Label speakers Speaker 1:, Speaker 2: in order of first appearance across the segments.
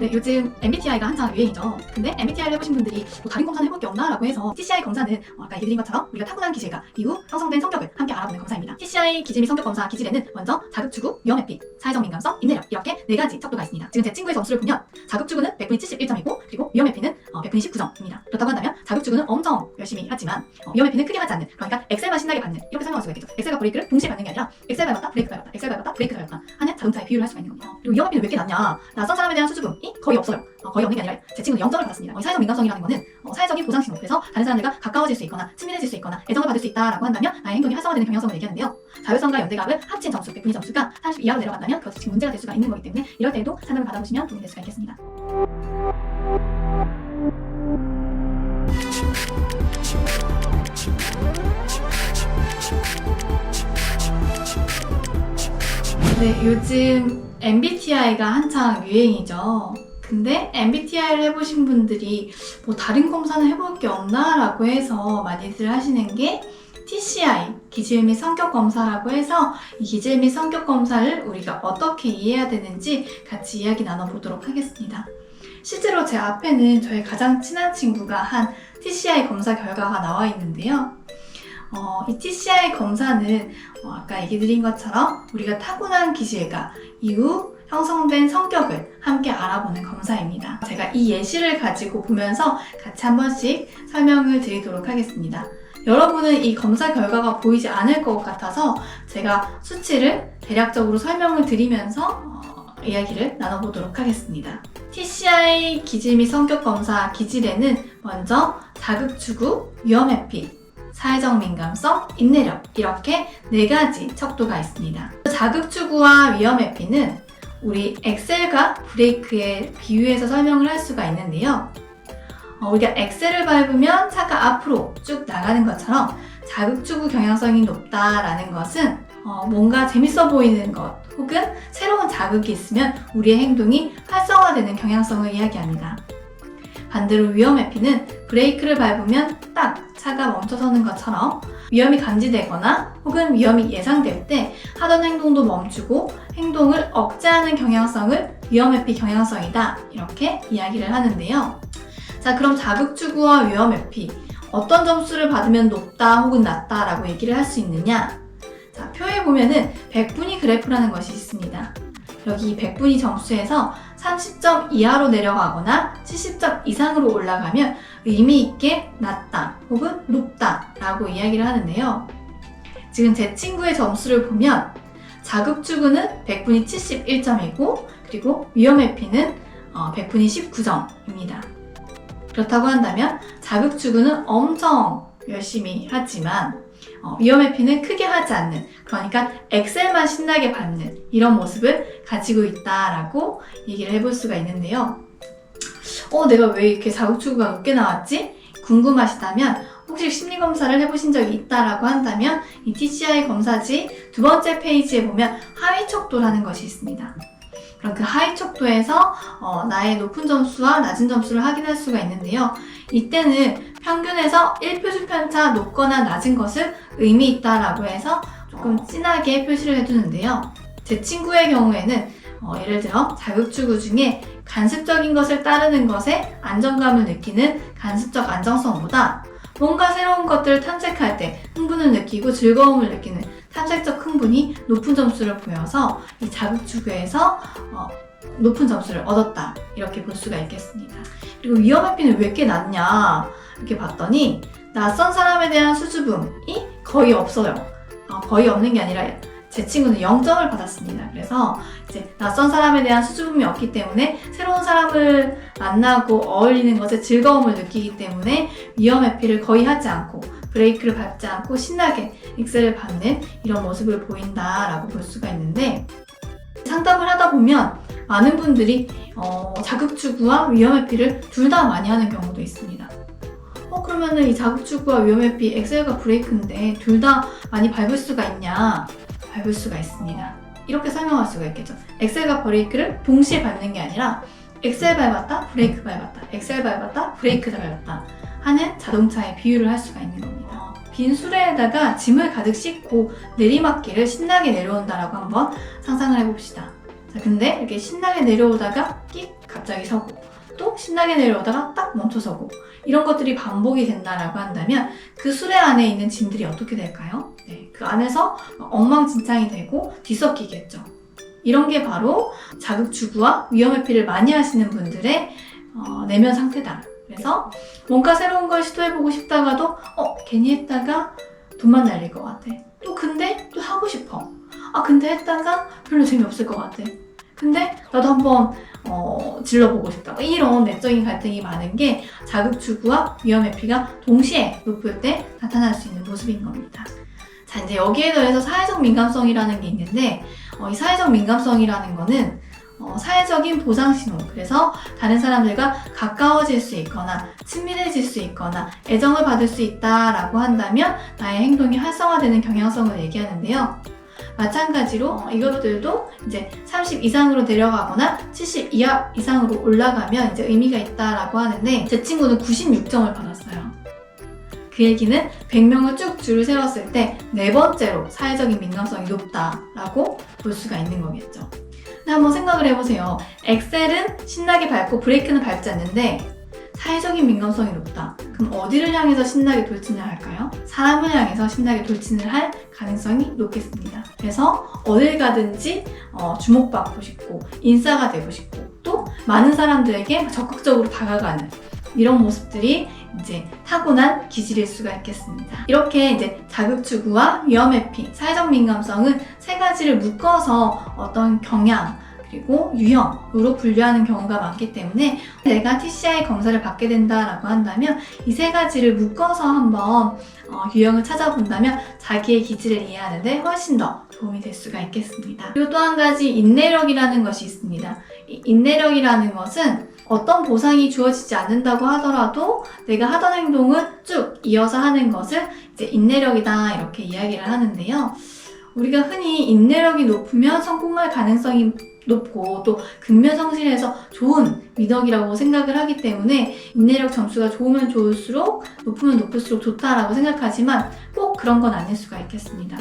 Speaker 1: 네, 요즘 MBTI가 한창 유행이죠. 근데 MBTI를 해보신 분들이 뭐 다른 검사는 해볼 게 없나 라고 해서 TCI 검사는 어, 아까 얘기드린 것처럼 우리가 타고난 기질과 이후 형성된 성격을 함께 알아보는 검사입니다. TCI 기질 및 성격 검사 기질에는 먼저 자극추구, 위험 회피, 사회적 민감성, 인내력 이렇게 네 가지 척도가 있습니다. 지금 제 친구의 점수를 보면 자극추구는 100분이 71점이고 그리고 위험 회피는 어, 100분이 19점입니다. 그렇다고 한다면 자극추구는 엄청 열심히 하지만 어, 위험 회피는 크게 하지 않는 그러니까 엑셀만 신나게 받는 이렇게 설명할 수가 있겠죠. 엑셀과 브레이크를 동시에 받는 게 아니라 엑셀 밟았다 브레이크 밟았다 엑셀 밟았다 브레이크 밟았다 하는 자동차의 비율을 할 수가 있는 겁니다. 그리고 회피는 왜 이렇게 낮냐? 낯선 사람에 대한 수줍음이 거의 없어요. 어, 거의 없는 게 아니라 제 친구는 0점을 받았습니다. 어, 사회적 민감성이라는 거는 어, 사회적인 보상 신호. 그래서 다른 사람들과 가까워질 수 있거나 친밀해질 수 있거나 애정을 받을 수 있다라고 한다면 나의 행동이 활성화되는 경향성을 얘기하는데요. 자율성과 연대감을 합친 점수, 100분위 점수가 30 이하로 내려간다면 그것이 지금 문제가 될 수가 있는 거기 때문에 이럴 때에도 상담을 받아보시면 도움이 될 수가 있겠습니다. 네, 요즘 MBTI가 한창 유행이죠. 근데 MBTI를 해보신 분들이 뭐 다른 검사는 해볼 게 없나 라고 해서 많이들 하시는 게 TCI, 기질 및 성격 검사라고 해서 이 기질 및 성격 검사를 우리가 어떻게 이해해야 되는지 같이 이야기 나눠보도록 하겠습니다. 실제로 제 앞에는 저의 가장 친한 친구가 한 TCI 검사 결과가 나와 있는데요. 어, 이 TCI 검사는 어, 아까 얘기 드린 것처럼 우리가 타고난 기질과 이후 형성된 성격을 함께 알아보는 검사입니다. 제가 이 예시를 가지고 보면서 같이 한 번씩 설명을 드리도록 하겠습니다. 여러분은 이 검사 결과가 보이지 않을 것 같아서 제가 수치를 대략적으로 설명을 드리면서 어, 이야기를 나눠보도록 하겠습니다. TCI 기질 및 성격 검사 기질에는 먼저 자극 추구, 위험 회피, 사회적 민감성, 인내력 이렇게 네 가지 척도가 있습니다. 자극 추구와 위험 회피는 우리 엑셀과 브레이크에 비유해서 설명을 할 수가 있는데요. 어, 우리가 엑셀을 밟으면 차가 앞으로 쭉 나가는 것처럼 자극 추구 경향성이 높다라는 것은 어, 뭔가 재밌어 보이는 것 혹은 새로운 자극이 있으면 우리의 행동이 활성화되는 경향성을 이야기합니다. 반대로 위험 회피는 브레이크를 밟으면 딱 차가 멈춰서는 것처럼 위험이 감지되거나 혹은 위험이 예상될 때 하던 행동도 멈추고 행동을 억제하는 경향성을 위험 회피 경향성이다 이렇게 이야기를 하는데요. 자 그럼 자극추구와 위험 회피 어떤 점수를 받으면 높다 혹은 낮다 라고 얘기를 할 수 있느냐? 자 표에 보면은 100분위 그래프라는 것이 있습니다. 여기 100분위 점수에서 30점 이하로 내려가거나 70점 이상으로 올라가면 의미 있게 낮다 혹은 높다 라고 이야기를 하는데요. 지금 제 친구의 점수를 보면 자극추구는 100분이 71점이고 그리고 위험회피는 어, 100분이 19점입니다. 그렇다고 한다면 자극추구는 엄청 열심히 하지만 어, 위험 회피는 크게 하지 않는 그러니까 엑셀만 신나게 받는 이런 모습을 가지고 있다라고 얘기를 해볼 수가 있는데요. 어, 내가 왜 이렇게 자극추구가 높게 나왔지? 궁금하시다면 혹시 심리검사를 해보신 적이 있다라고 한다면 이 TCI 검사지 두 번째 페이지에 보면 하위 척도라는 것이 있습니다. 그럼 그 하위 척도에서 어, 나의 높은 점수와 낮은 점수를 확인할 수가 있는데요. 이때는 평균에서 1표준 편차 높거나 낮은 것을 의미 있다라고 해서 조금 진하게 표시를 해두는데요. 제 친구의 경우에는 어, 예를 들어 자극추구 중에 간습적인 것을 따르는 것에 안정감을 느끼는 간습적 안정성보다 뭔가 새로운 것들을 탐색할 때 흥분을 느끼고 즐거움을 느끼는 탐색적 흥분이 높은 점수를 보여서 이 자극추구에서 어, 높은 점수를 얻었다 이렇게 볼 수가 있겠습니다. 그리고 위험 회피는 왜 이렇게 낮냐 이렇게 봤더니 낯선 사람에 대한 수줍음이 거의 없어요. 어, 거의 없는 게 아니라 제 친구는 0점을 받았습니다. 그래서 이제 낯선 사람에 대한 수줍음이 없기 때문에 새로운 사람을 만나고 어울리는 것에 즐거움을 느끼기 때문에 위험 회피를 거의 하지 않고 브레이크를 밟지 않고 신나게 엑셀을 밟는 이런 모습을 보인다라고 볼 수가 있는데 상담을 하다 보면 많은 분들이 어, 자극추구와 위험 회피를 둘 다 많이 하는 경우도 있습니다. 어, 그러면은 이 자극추구와 위험 회피 엑셀과 브레이크인데 둘 다 많이 밟을 수가 있냐? 밟을 수가 있습니다. 이렇게 설명할 수가 있겠죠. 엑셀과 브레이크를 동시에 밟는 게 아니라 엑셀 밟았다, 브레이크 밟았다, 엑셀 밟았다, 브레이크 밟았다 하는 자동차의 비유를 할 수가 있는 겁니다. 빈 수레에다가 짐을 가득 싣고 내리막길을 신나게 내려온다라고 한번 상상을 해봅시다. 자, 근데 이렇게 신나게 내려오다가 끽 갑자기 서고 또 신나게 내려오다가 딱 멈춰서고 이런 것들이 반복이 된다라고 한다면 그 수레 안에 있는 짐들이 어떻게 될까요? 네, 그 안에서 엉망진창이 되고 뒤섞이겠죠. 이런 게 바로 자극주구와 위험 회피를 많이 하시는 분들의 어, 내면 상태다. 그래서 뭔가 새로운 걸 시도해보고 싶다가도 어 괜히 했다가 돈만 날릴 것 같아. 또 근데 또 하고 싶어. 아 근데 했다가 별로 재미없을 것 같아. 근데 나도 한번 어, 질러보고 싶다. 뭐 이런 내적인 갈등이 많은 게 자극주구와 위험 회피가 동시에 높을 때 나타날 수 있는 모습인 겁니다. 자 이제 여기에 더해서 사회적 민감성이라는 게 있는데 어, 이 사회적 민감성이라는 거는 어, 사회적인 보상 신호. 그래서 다른 사람들과 가까워질 수 있거나 친밀해질 수 있거나 애정을 받을 수 있다라고 한다면 나의 행동이 활성화되는 경향성을 얘기하는데요. 마찬가지로 어, 이것들도 이제 30 이상으로 내려가거나 70 이하 이상으로 올라가면 이제 의미가 있다라고 하는데 제 친구는 96점을 받았어요. 그 얘기는 100명을 쭉 줄을 세웠을 때 네 번째로 사회적인 민감성이 높다라고 볼 수가 있는 거겠죠. 한번 생각을 해보세요. 엑셀은 신나게 밟고 브레이크는 밟지 않는데 사회적인 민감성이 높다. 그럼 어디를 향해서 신나게 돌진을 할까요? 사람을 향해서 신나게 돌진을 할 가능성이 높겠습니다. 그래서 어딜 가든지 어, 주목받고 싶고 인싸가 되고 싶고 또 많은 사람들에게 적극적으로 다가가는 이런 모습들이 이제 타고난 기질일 수가 있겠습니다. 이렇게 이제 자극주구와 위험 회피, 사회적 민감성은 세 가지를 묶어서 어떤 경향, 그리고 유형으로 분류하는 경우가 많기 때문에 내가 TCI 검사를 받게 된다라고 한다면 이 세 가지를 묶어서 한번 어, 유형을 찾아본다면 자기의 기질을 이해하는데 훨씬 더 도움이 될 수가 있겠습니다. 그리고 또 한 가지 인내력이라는 것이 있습니다. 이 인내력이라는 것은 어떤 보상이 주어지지 않는다고 하더라도 내가 하던 행동을 쭉 이어서 하는 것을 이제 인내력이다 이렇게 이야기를 하는데요. 우리가 흔히 인내력이 높으면 성공할 가능성이 높고 또 근면 성실해서 좋은 미덕이라고 생각을 하기 때문에 인내력 점수가 좋으면 좋을수록 높으면 높을수록 좋다라고 생각하지만 꼭 그런 건 아닐 수가 있겠습니다.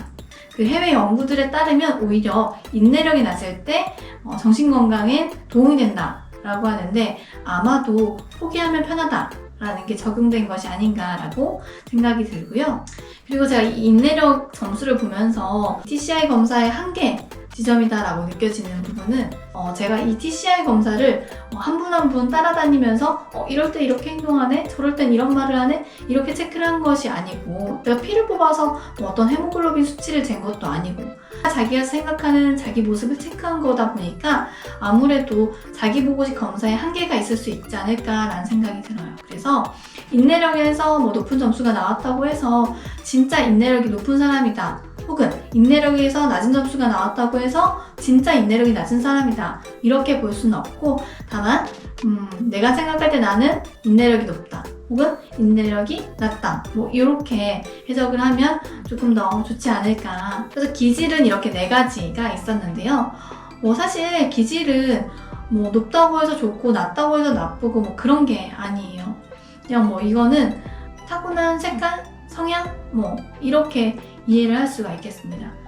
Speaker 1: 그 해외 연구들에 따르면 오히려 인내력이 낮을 때 어, 정신 건강에 도움이 된다 라고 하는데 아마도 포기하면 편하다. 라는 게 적용된 것이 아닌가라고 생각이 들고요. 그리고 제가 이 인내력 점수를 보면서 TCI 검사의 한계 지점이다라고 느껴지는 부분은 어, 제가 이 TCI 검사를 한 분 한분 따라다니면서 어, 이럴 때 이렇게 행동하네, 저럴 땐 이런 말을 하네 이렇게 체크를 한 것이 아니고 내가 피를 뽑아서 뭐 어떤 헤모글로빈 수치를 잰 것도 아니고 자기가 생각하는 자기 모습을 체크한 거다 보니까 아무래도 자기 보고식 검사에 한계가 있을 수 있지 않을까라는 생각이 들어요. 그래서 인내력에서 뭐 높은 점수가 나왔다고 해서 진짜 인내력이 높은 사람이다. 혹은 인내력에서 낮은 점수가 나왔다고 해서 진짜 인내력이 낮은 사람이다. 이렇게 볼 수는 없고 다만 음, 내가 생각할 때 나는 인내력이 높다. 혹은 인내력이 낮다. 뭐 이렇게 해석을 하면 조금 더 좋지 않을까. 그래서 기질은 이렇게 네 가지가 있었는데요. 뭐 사실 기질은 뭐 높다고 해서 좋고 낮다고 해서 나쁘고 뭐 그런 게 아니에요. 그냥 뭐 이거는 타고난 색깔, 성향 뭐 이렇게 이해를 할 수가 있겠습니다.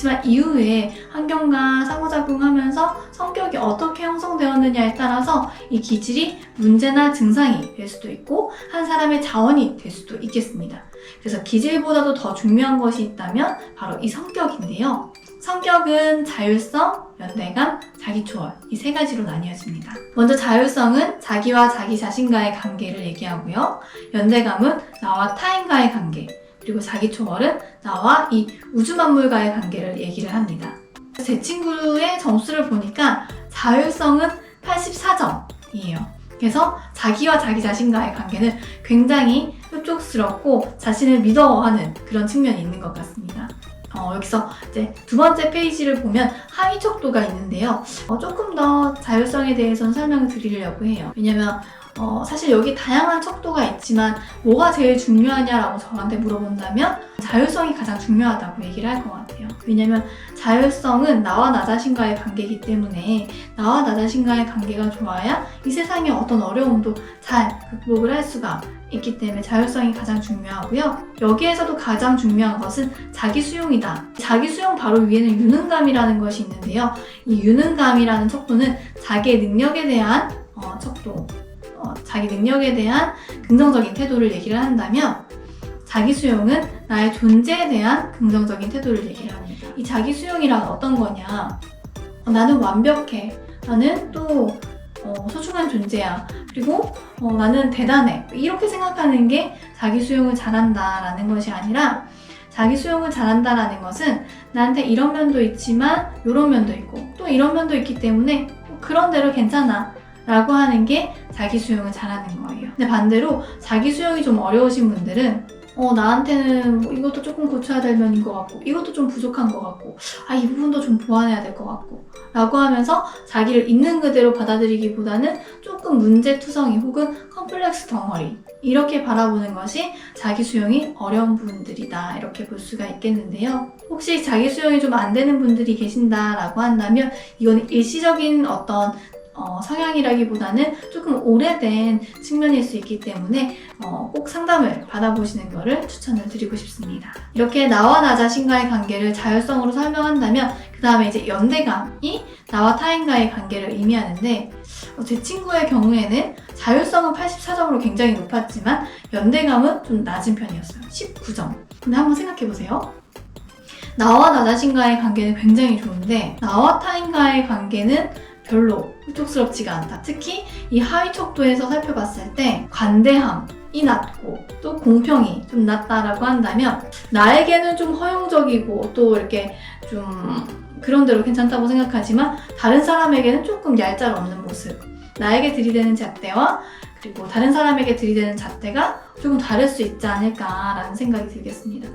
Speaker 1: 그렇지만 이후에 환경과 상호작용하면서 성격이 어떻게 형성되었느냐에 따라서 이 기질이 문제나 증상이 될 수도 있고 한 사람의 자원이 될 수도 있겠습니다. 그래서 기질보다도 더 중요한 것이 있다면 바로 이 성격인데요. 성격은 자율성, 연대감, 자기초월 이 세 가지로 나뉘어집니다. 먼저 자율성은 자기와 자기 자신과의 관계를 얘기하고요. 연대감은 나와 타인과의 관계, 그리고 자기 초월은 나와 이 우주 만물과의 관계를 얘기를 합니다. 제 친구의 점수를 보니까 자율성은 84점이에요. 그래서 자기와 자기 자신과의 관계는 굉장히 흡족스럽고 자신을 믿어하는 그런 측면이 있는 것 같습니다. 어, 여기서 이제 두 번째 페이지를 보면 하위 척도가 있는데요. 어, 조금 더 자율성에 대해서는 설명을 드리려고 해요. 왜냐면 어, 사실 여기 다양한 척도가 있지만 뭐가 제일 중요하냐라고 저한테 물어본다면 자율성이 가장 중요하다고 얘기를 할 것 같아요. 왜냐면 자율성은 나와 나 자신과의 관계이기 때문에 나와 나 자신과의 관계가 좋아야 이 세상의 어떤 어려움도 잘 극복을 할 수가 있기 때문에 자율성이 가장 중요하고요. 여기에서도 가장 중요한 것은 자기 수용이다. 자기 수용 바로 위에는 유능감이라는 것이 있는데요. 이 유능감이라는 척도는 자기의 능력에 대한 어, 척도, 어, 자기 능력에 대한 긍정적인 태도를 얘기를 한다면 자기 수용은 나의 존재에 대한 긍정적인 태도를 얘기를 합니다. 이 자기 수용이란 어떤 거냐? 어, 나는 완벽해. 나는 또 어, 소중한 존재야. 그리고 어, 나는 대단해. 이렇게 생각하는 게 자기 수용을 잘한다라는 것이 아니라 자기 수용을 잘한다라는 것은 나한테 이런 면도 있지만 이런 면도 있고 또 이런 면도 있기 때문에 뭐 그런 대로 괜찮아. 라고 하는 게 자기 수용을 잘하는 거예요. 근데 반대로 자기 수용이 좀 어려우신 분들은 어, 나한테는 뭐 이것도 조금 고쳐야 될 면인 것 같고, 이것도 좀 부족한 것 같고, 아, 이 부분도 좀 보완해야 될 것 같고, 라고 하면서 자기를 있는 그대로 받아들이기보다는 조금 문제투성이 혹은 컴플렉스 덩어리, 이렇게 바라보는 것이 자기 수용이 어려운 분들이다. 이렇게 볼 수가 있겠는데요. 혹시 자기 수용이 좀 안 되는 분들이 계신다라고 한다면, 이건 일시적인 어떤 어, 성향이라기보다는 조금 오래된 측면일 수 있기 때문에 어, 꼭 상담을 받아보시는 것을 추천을 드리고 싶습니다. 이렇게 나와 나 자신과의 관계를 자율성으로 설명한다면 그 다음에 이제 연대감이 나와 타인과의 관계를 의미하는데 어, 제 친구의 경우에는 자율성은 84점으로 굉장히 높았지만 연대감은 좀 낮은 편이었어요. 19점. 근데 한번 생각해보세요. 나와 나 자신과의 관계는 굉장히 좋은데 나와 타인과의 관계는 별로 흡족스럽지가 않다. 특히 이 하위 척도에서 살펴봤을 때 관대함이 낮고 또 공평이 좀 낮다라고 한다면 나에게는 좀 허용적이고 또 이렇게 좀 그런 대로 괜찮다고 생각하지만 다른 사람에게는 조금 얄짤 없는 모습. 나에게 들이대는 잣대와 그리고 다른 사람에게 들이대는 잣대가 조금 다를 수 있지 않을까라는 생각이 들겠습니다.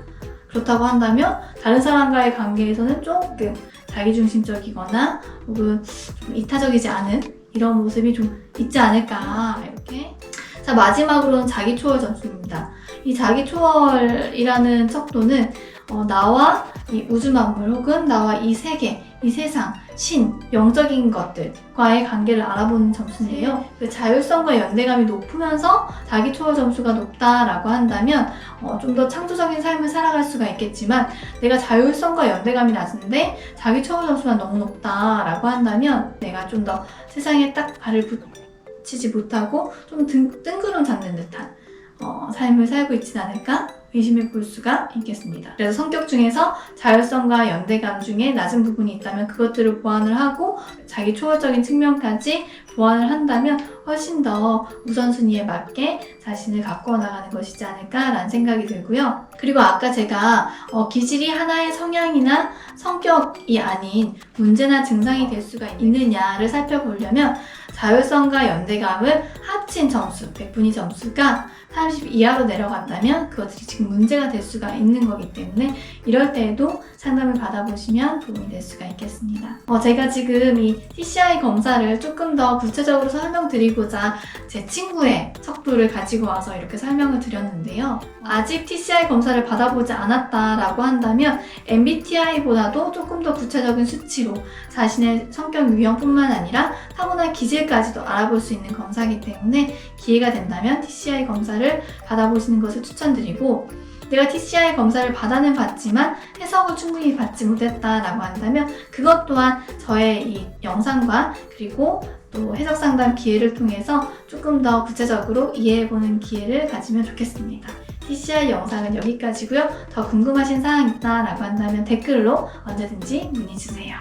Speaker 1: 그렇다고 한다면 다른 사람과의 관계에서는 조금 자기중심적이거나 혹은 좀 이타적이지 않은 이런 모습이 좀 있지 않을까 이렇게 자 마지막으로는 자기 초월 점수입니다. 이 자기 초월이라는 척도는 어, 나와 이 우주 만물 혹은 나와 이 세계, 이 세상, 신, 영적인 것들과의 관계를 알아보는 점수인데요. 그 자율성과 연대감이 높으면서 자기 초월 점수가 높다라고 한다면 어, 좀 더 창조적인 삶을 살아갈 수가 있겠지만 내가 자율성과 연대감이 낮은데 자기 초월 점수가 너무 높다라고 한다면 내가 좀 더 세상에 딱 발을 붙이지 못하고 좀 등, 뜬구름 잡는 듯한 어, 삶을 살고 있진 않을까 의심해 볼 수가 있겠습니다. 그래서 성격 중에서 자율성과 연대감 중에 낮은 부분이 있다면 그것들을 보완을 하고 자기 초월적인 측면까지 보완을 한다면 훨씬 더 우선순위에 맞게 자신을 가꾸어 나가는 것이지 않을까라는 생각이 들고요. 그리고 아까 제가 어, 기질이 하나의 성향이나 성격이 아닌 문제나 증상이 될 수가 있느냐를 살펴보려면 자율성과 연대감을 합친 점수, 100분위 점수가 30 이하로 내려간다면 그것들이 지금 문제가 될 수가 있는 거기 때문에 이럴 때에도 상담을 받아보시면 도움이 될 수가 있겠습니다. 어, 제가 지금 이 TCI 검사를 조금 더 구체적으로 설명드리고자 제 친구의 척도를 가지고 와서 이렇게 설명을 드렸는데요. 아직 TCI 검사를 받아보지 않았다라고 한다면 MBTI보다도 조금 더 구체적인 수치로 자신의 성격 유형뿐만 아니라 타고난 기질 까지도 알아볼 수 있는 검사이기 때문에 기회가 된다면 TCI 검사를 받아보시는 것을 추천드리고 내가 TCI 검사를 받아는 봤지만 해석을 충분히 받지 못했다라고 한다면 그것 또한 저의 이 영상과 그리고 또 해석 상담 기회를 통해서 조금 더 구체적으로 이해해보는 기회를 가지면 좋겠습니다. TCI 영상은 여기까지고요. 더 궁금하신 사항 있다라고 한다면 댓글로 언제든지 문의 주세요.